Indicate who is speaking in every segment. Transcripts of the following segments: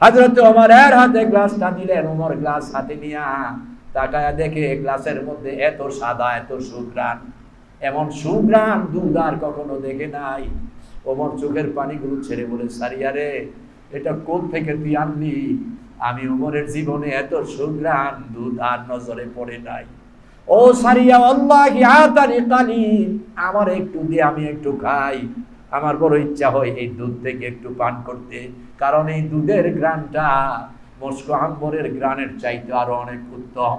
Speaker 1: হজরত ওমরের হাতে গ্লাসটা দিলেন, ওমর গ্লাস হাতে নিয়া তাকায়া দেখে গ্লাসের মধ্যে এত সাদা, এত সুগ্রাণ এমন সুগ্রাণ দুধ আর কখনো দেখে নাই। ওমর চোখের পানিগুলো ছেড়ে বলে সারিয়ারে এটা কোন থেকে তুই আনলি? আমি ওমরের জীবনে এত সুগ্রাণ দুধ আর নজরে পড়ে নাই। ও সারিয়া, আল্লাহি আমার একটু দিয়ে আমি একটু খাই। আমার বড় ইচ্ছা হয় এই দুধ থেকে একটু পান করতে। কারণ এই দুধের গ্রানটা মস্কো আম্বরের গ্রানের চাইতে আরও অনেক উত্তম।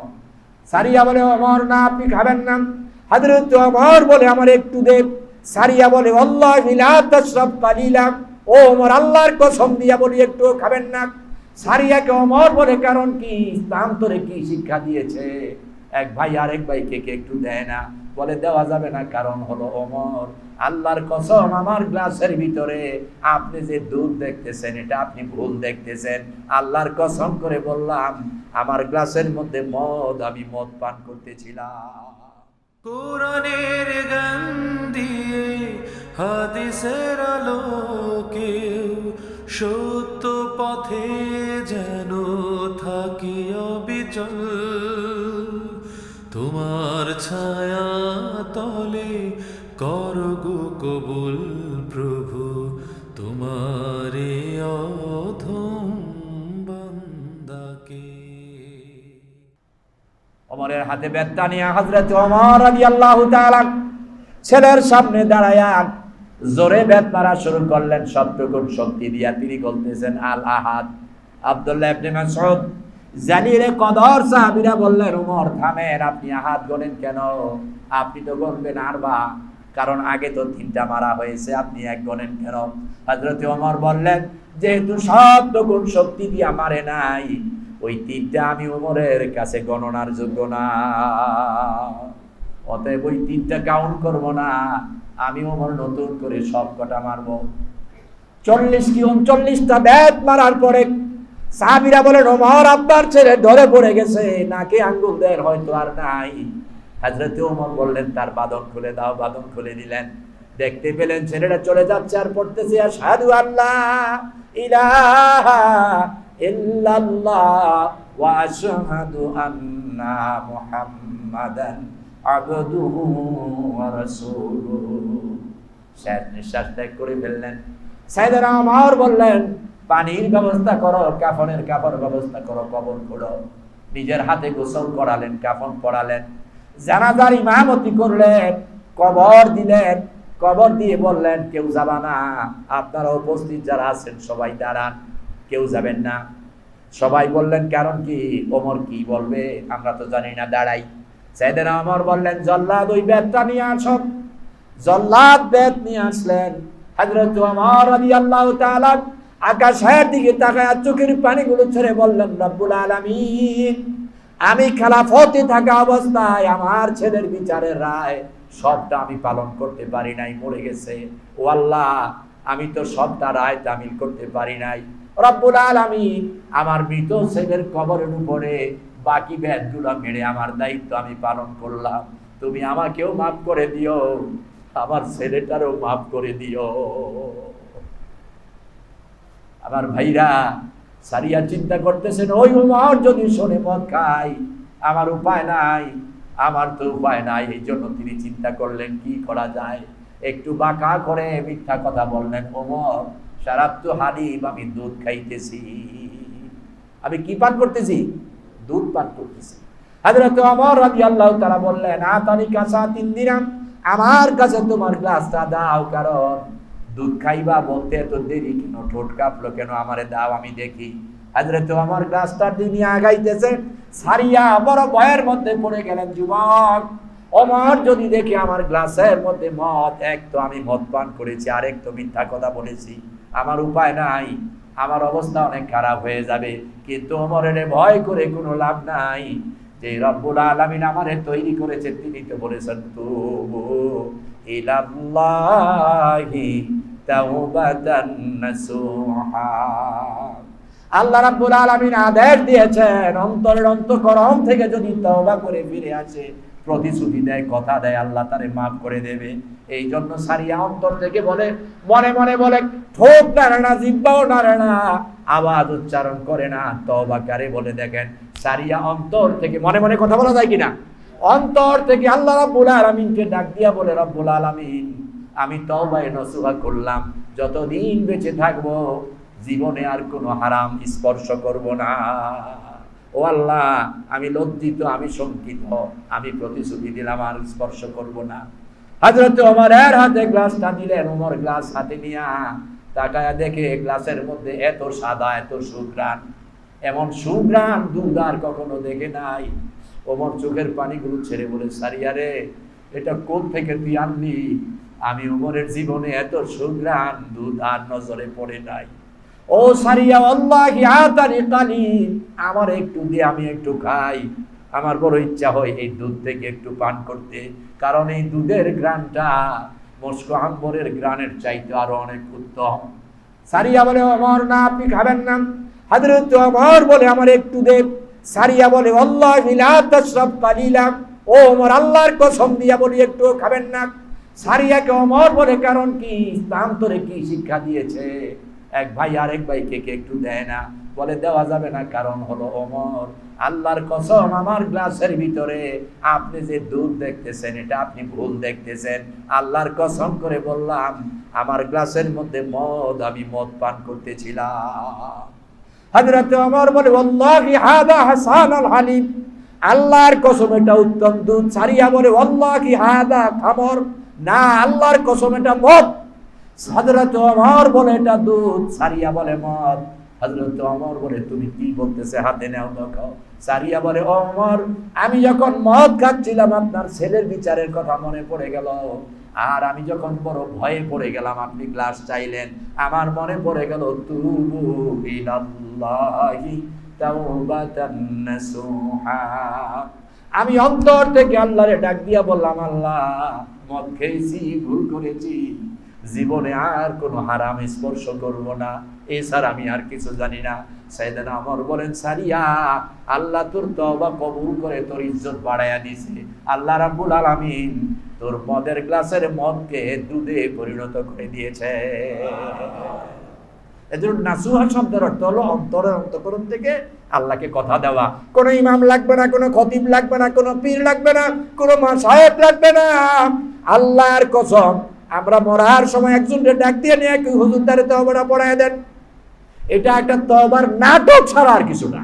Speaker 1: সারিয়া বলে, অমর, না, আপনি খাবেন না। হাজরত অমর বলে, আমার একটু দে সারিয়া বলে, আল্লাহ মিলা তশরব কালিলাম ও ওমর আল্লাহর কসম দিয়া বলি, একটু খাবেন না। সারিয়াকে অমর বলে, কারণ কি? ইসলাম কি শিক্ষা দিয়েছে? এক ভাই আরেক ভাইকে কে একটু দেয় না। বলে দেওয়া যাবে না, কারণ হলো অমর আল্লাহর কসম, আমার গ্লাসের ভিতরে আপনি যে দুধ দেখতেছেন, এটা আপনি ভুল দেখতেছেন। আল্লাহর কসম করে বললাম, আমার গ্লাসের মধ্যে মদ, আমি মদ পান করতেছিলাম।
Speaker 2: হাদিসের আলোকে সত্য পথে যেন থাকি অবিচল। তোমার ছায়া তলে করগু কবুল প্রভু, তোমারে
Speaker 1: ওমরের হাতে বেত্তা নিয়ে হজরত ওমর রাদিয়াল্লাহু তাআলা ছেলের সামনে দাঁড়ায়া জোরে বেত মারা শুরু করলেন। সবটুকুন শক্তি দিয়া তিনি বলতেছেন, আল আহাদ আব্দুল্লাহ ইবনে মাসউদ জালিরে কদর সাহাবীরা বললেন ওমর থামেন, আপনি আহাদ গনেন কেন? আপনি তো গনবেন আরবা কারণ আগে তো তিনটা মারা হয়েছে, আপনি এক গনেন কেন? হযরত ওমর বললেন, যেহেতু সব সবটুকুন শক্তি দিয়ে মারে নাই, ওই তিনটা আমি ওমরের কাছে গণনার যোগ্য না। অতএব ওই তিনটা কাউন্ট করব না, আমি ওমর নতুন করে সব কটা মারবো। চল্লিশ কি উনচল্লিশটা ব্যাট মারার পরে সাহাবিরা বলেন, ওমর আব্বার ছেলে ধরে পড়ে গেছে, নাকে আঙ্গুল দেয় হয়তো আর নাই। হাজরতে ওমর বললেন, তার বাদন খুলে দাও বাদন খুলে দিলেন। দেখতে পেলেন ছেলেটা চলে যাচ্ছে আর পড়তেছে আর সাধু আল্লাহ ওয়া করে ফেললেন। আমার বললেন পানির ব্যবস্থা করো, কাফনের কাপড় ব্যবস্থা করো, কবর করো নিজের হাতে গোসল করালেন, কাফন পড়ালেন জানাজার ইমামতি করলেন, কবর দিলেন, কবর দিয়ে বললেন, কেউ যাবা না, আপনারা উপস্থিত যারা আছেন, সবাই দাঁড়ান, কেউ যাবেন না। সবাই বললেন, কারণ কি? ওমর কি বলবে? আমরা তো জানি না, দাঁড়াই। সাইদেনা ওমর বললেন, জল্লাদ ওই ব্যাগটা নিয়ে আসুন জল্লাদ বেদ নিয়ে আসলেন। হযরত ওমর রাদিয়াল্লাহু তাআলা আকাশের দিকে তাকায় চোখের পানিগুলো ছেড়ে বললেন, রব্বুল আলামিন, আমি খেলাফতে থাকা অবস্থায় আমার ছেলের বিচারের রায় সবটা আমি পালন করতে পারি নাই, মরে গেছে। ও আল্লাহ, আমি তো সবটা রায় তামিল করতে পারি নাই। রব্বুল আলামিন, আমার মৃত ছেলের কবরের উপরে বাকি ব্যাধগুলো মেরে আমার দায়িত্ব আমি পালন করলাম। তুমি আমাকেও মাফ করে দিও, আমার ছেলেটারও মাফ করে দিও। আমার ভাইরা, সারিয়া চিন্তা করতেছেন, ওই উমর যদি শোনে মদ খাই আমার উপায় নাই। আমার তো উপায় নাই, এই জন্য তিনি চিন্তা করলেন, কি করা যায়? একটু বাঁকা করে মিথ্যা কথা বললেন ওমর সারাপ তো হালিম, আমি দুধ খাইতেছি। আমি কি পান করতেছি? দুধ পান করতেছি। হাজরত ওমর রাদিয়াল্লাহু তাআলা বললেন আতানি তিন দিনাম আমার কাছে তোমার গ্লাসটা দাও, কারণ দুধ খাইবা বলতে এত দেরি কেন? ঠোঁট কাঁপলো কেন? আমারে দাও, আমি দেখি। হাজরত আমার গ্লাসটার দিনই আগাইতেছে সারিয়া বড় ভয়ের মধ্যে পড়ে গেলেন যুবক। অমর যদি দেখি আমার গ্লাসের মধ্যে মদ, এক তো আমি মদ পান করেছি, আরেক তো মিথ্যা কথা বলেছি। আমার উপায় নাই, আমার অবস্থা অনেক খারাপ হয়ে যাবে। কিন্তু অমরের ভয় করে কোনো লাভ নাই। যে রব্বুল আলামিন আমারে তৈরি করেছে, তিনি তো বলেছেন, তুবু ইলাল্লাহি তাওবাতান নাসুহা আল্লাহ রাব্বুল আলামিন আদেশ দিয়েছেন, অন্তরের অন্তঃকরণ থেকে যদি তওবা করে ফিরে আসে, প্রতিশ্রুতি দেয়, কথা দেয়, আল্লাহ তারে মাফ করে দেবে। এই জন্য সারিয়া অন্তর থেকে বলে, মনে মনে বলে ঠোক নাড়ে না, জিব্বাও নাড়ে না, আওয়াজ উচ্চারণ করে না তবাকারে বলে দেখেন, সারিয়া অন্তর থেকে মনে মনে কথা বলা যায় কিনা? অন্তর থেকে আল্লাহ রাব্বুল আলামিনকে ডাক দিয়া বলে, রব্বুল আলামিন আমি তওবায়ে নসুহা করলাম। যতদিন বেঁচে থাকব, জীবনে আর কোনো হারাম স্পর্শ করব না। ও আল্লাহ, আমি লজ্জিত, আমি শঙ্কিত, আমি প্রতিশ্রুতি দিলাম, আর স্পর্শ করব না। হাজরত ওমরের হাতে গ্লাসটা দিলেন ওমর গ্লাস হাতে নিয়া তাকায়া দেখে গ্লাসের মধ্যে এত সাদা, এত সুগ্রাণ এমন সুগ্রাণ দুধ আর কখনো দেখে নাই। ওমর চোখের পানিগুলো ছেড়ে বলে সারিয়ারে এটা কোথ থেকে তুই আনলি? আমি ওমরের জীবনে এত সুগ্রাণ দুধ আর নজরে পড়ে নাই। ও সারিয়া আল্লাহি আতানি কালি আমার একটু দিয়ে আমি একটু খাই। আমার বড় ইচ্ছা হয় এই দুধ থেকে একটু পান করতে, কারণ এই দুধের গ্রানটা মস্কো আম্বরের গ্রানের চাইতে আরও অনেক উত্তম। সারিয়া বলে অমর না, আপনি খাবেন না। হাজরত অমর বলে, আমার একটু দে। সারিয়া বলে আল্লাহ মিলা তশরব কালিলাম ও ওমর, আল্লাহর কসম দিয়া বলি একটু খাবেন না। সারিয়াকে অমর বলে, কারণ কি? ইসলাম তোরে কি শিক্ষা দিয়েছে? এক ভাই আরেক ভাইকে কে একটু দেয় না? বলে, দেওয়া যাবে না, কারণ হলো অমর। আল্লাহর কসম, আমার গ্লাসের ভিতরে আপনি যে দুধ দেখতেছেন, এটা আপনি ভুল দেখতেছেন। আল্লাহর কসম করে বললাম, আমার গ্লাসের মধ্যে মদ, আমি মদ পান করতেছিলাম। হযরত ওমর বলে, ওয়াল্লাহি হাদা হাসান আল হালিম। আল্লাহর কসম, এটা উত্তম দুধ। সারিয়া বলে, ওয়াল্লাহি হাদা খামর। না, আল্লাহর কসম, এটা মদ। হযরত ওমর বলে, এটা দুধ। সারিয়া বলে, মদ। হযরত ওমর বলে, তুমি কি বলতেছে, হাতে নাও, দেখাও। সারিয়া বলে, ওমর, আমি যখন মদ খাচ্ছিলাম, আপনার ছেলের বিচারের কথা মনে পড়ে গেল। আর আমি যখন বড় ভয়ে পড়ে গেলাম, আপনি গ্লাস চাইলেন। আমার মনে পড়ে গেল, তুবু তাওবাতান নাসুহা। আমি অন্তর থেকে আল্লাহরে ডাক দিয়া বললাম, আল্লাহ, মদ খেয়েছি, ভুল করেছি। জীবনে আর কোনো হারাম স্পর্শ করব না। এছাড়া আমি আর কিছু জানি না। সাইদানা আমর বলেন, সারিয়া, আল্লাহ তোর তওবা কবুল করে তোর ইজ্জত বাড়াইয়া দিছে আল্লাহ রাব্বুল আলামিন তোর মদের গ্লাসের মদকে দুধে পরিণত করে দিয়েছে। এদের নাসুহা শব্দের অর্থ হলো অন্তরের অন্তকরণ থেকে আল্লাহকে কথা দেওয়া। কোনো ইমাম লাগবে না, কোনো খতিব লাগবে না, কোনো পীর লাগবে না, কোনো মাসায়েব লাগবে না। আল্লাহর কসম, আমরা মরার সময় একজনকে ডাক দিয়ে নিয়ে কি পড়ায় দেন। এটা একটা তবার নাটক ছাড়া আর কিছু না।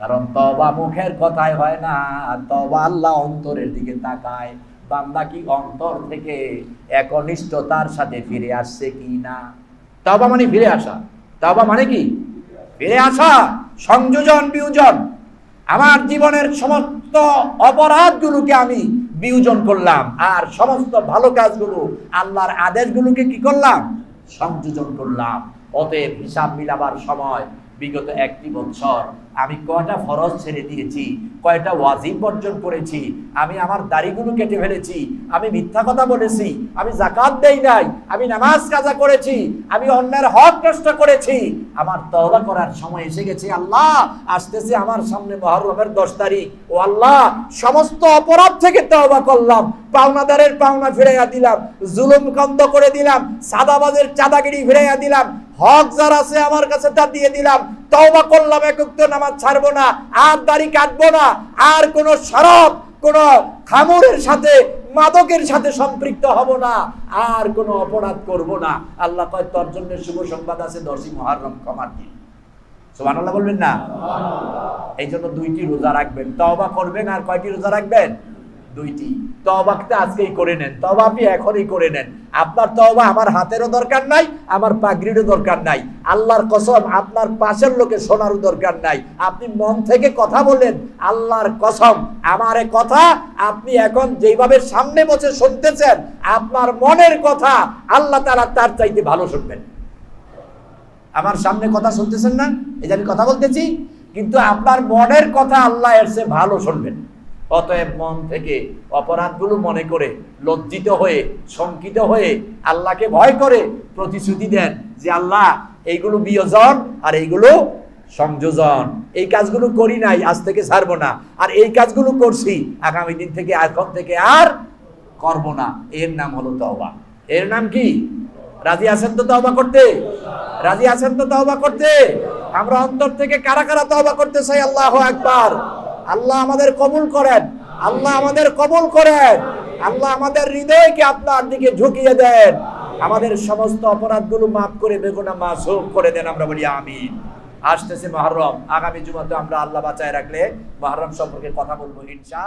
Speaker 1: কারণ তবা মুখের কথায় হয় না তবা আল্লাহ অন্তরের দিকে তাকায়। বান্দা কি অন্তর থেকে একনিষ্ঠতার সাথে ফিরে আসছে কি না? তবা মানে ফিরে আসা। তবা মানে কি? ফিরে আসা, সংযোজন, বিয়োজন। আমার জীবনের সমস্ত অপরাধগুলোকে আমি বিয়োজন করলাম আর সমস্ত ভালো কাজগুলো, আল্লাহর আদেশগুলোকে কি করলাম? সংযোজন করলাম। অতএব হিসাব মিলাবার সময় বিগত একটি বছর আমি কয়টা ফরজ ছেড়ে দিয়েছি, কয়টা ওয়াজিব বর্জন করেছি, আমি আমার দাড়িগুলো কেটে ফেলেছি, আমি মিথ্যা কথা বলেছি, আমি জাকাত দেই নাই, আমি নামাজ কাজা করেছি, আমি অন্যের হক নষ্ট করেছি, আমার তওবা করার সময় এসে গেছে আল্লাহ, আসতেছে আমার সামনে মহরমের দশ তারিখ। ও আল্লাহ, সমস্ত অপরাধ থেকে তওবা করলাম, পাওনাদারের পাওনা ফিরাইয়া দিলাম, জুলুম কন্দ করে দিলাম, সাদাবাজের চাঁদাগিরি ফিরাইয়া দিলাম, হক যার আছে আমার কাছে তা দিয়ে দিলাম তওবা করলাম একক তো নামাজ ছাড়বো না আর দাড়ি কাটবো না আর কোন সরব কোন খামরের সাথে মাদকের সাথে সম্পৃক্ত হব না আর কোনো অপরাধ করব না। আল্লাহ কয় তোর জন্য শুভ সংবাদ আছে দশই মহারম ক্ষমার দিন। সোমান আল্লাহ বলবেন না? এই জন্য দুইটি রোজা রাখবেন। তবা করবেন আর কয়টি রোজা রাখবেন? দুইটি। তবাকটা আজকেই করে নেন। তবা আপনি এখনই করে নেন। আপনার তবা আমার হাতেরও দরকার নাই, আমার পাগড়িরও দরকার নাই। আল্লাহর কসম, আপনার পাশের লোকে শোনারও দরকার নাই। আপনি মন থেকে কথা বলেন আল্লাহর কসম, আমার কথা আপনি এখন যেভাবে সামনে বসে শুনতেছেন, আপনার মনের কথা আল্লাহ তারা তার চাইতে ভালো শুনবেন। আমার সামনে কথা শুনতেছেন না? এই যে আমি কথা বলতেছি, কিন্তু আপনার মনের কথা আল্লাহ এর চেয়ে ভালো শুনবেন। অতএব মন থেকে অপরাধগুলো মনে করে লজ্জিত হয়ে, শঙ্কিত হয়ে আল্লাহকে ভয় করে প্রতিশ্রুতি দেন যে, আল্লাহ, এইগুলো বিয়োজন আর এইগুলো সংযোজন। এই কাজগুলো করি নাই, আজ থেকে ছাড়বো না। আর এই কাজগুলো করছি, আগামী দিন থেকে, এখন থেকে আর করব না। এর নাম হলো তওবা। এর নাম কি? রাজি আছেন তো তওবা করতে? রাজি আছেন তো তওবা করতে? আমরা অন্তর থেকে কারা কারা তওবা করতে চাই? আল্লাহ আকবার। আল্লাহ আমাদের কবুল করেন। আল্লাহ আমাদের কবুল করেন। আল্লাহ আমাদের হৃদয়কে আপনার দিকে ঝুঁকিয়ে দেন। আমাদের সমস্ত অপরাধগুলো মাফ করে বেগুনা মাসুম করে দেন, আমরা বলি আমিন। আসতেছে মহরম। আগামী জুমাতে আমরা আল্লাহ বাঁচায় রাখলে মহরম সম্পর্কে কথা বলব ইনশা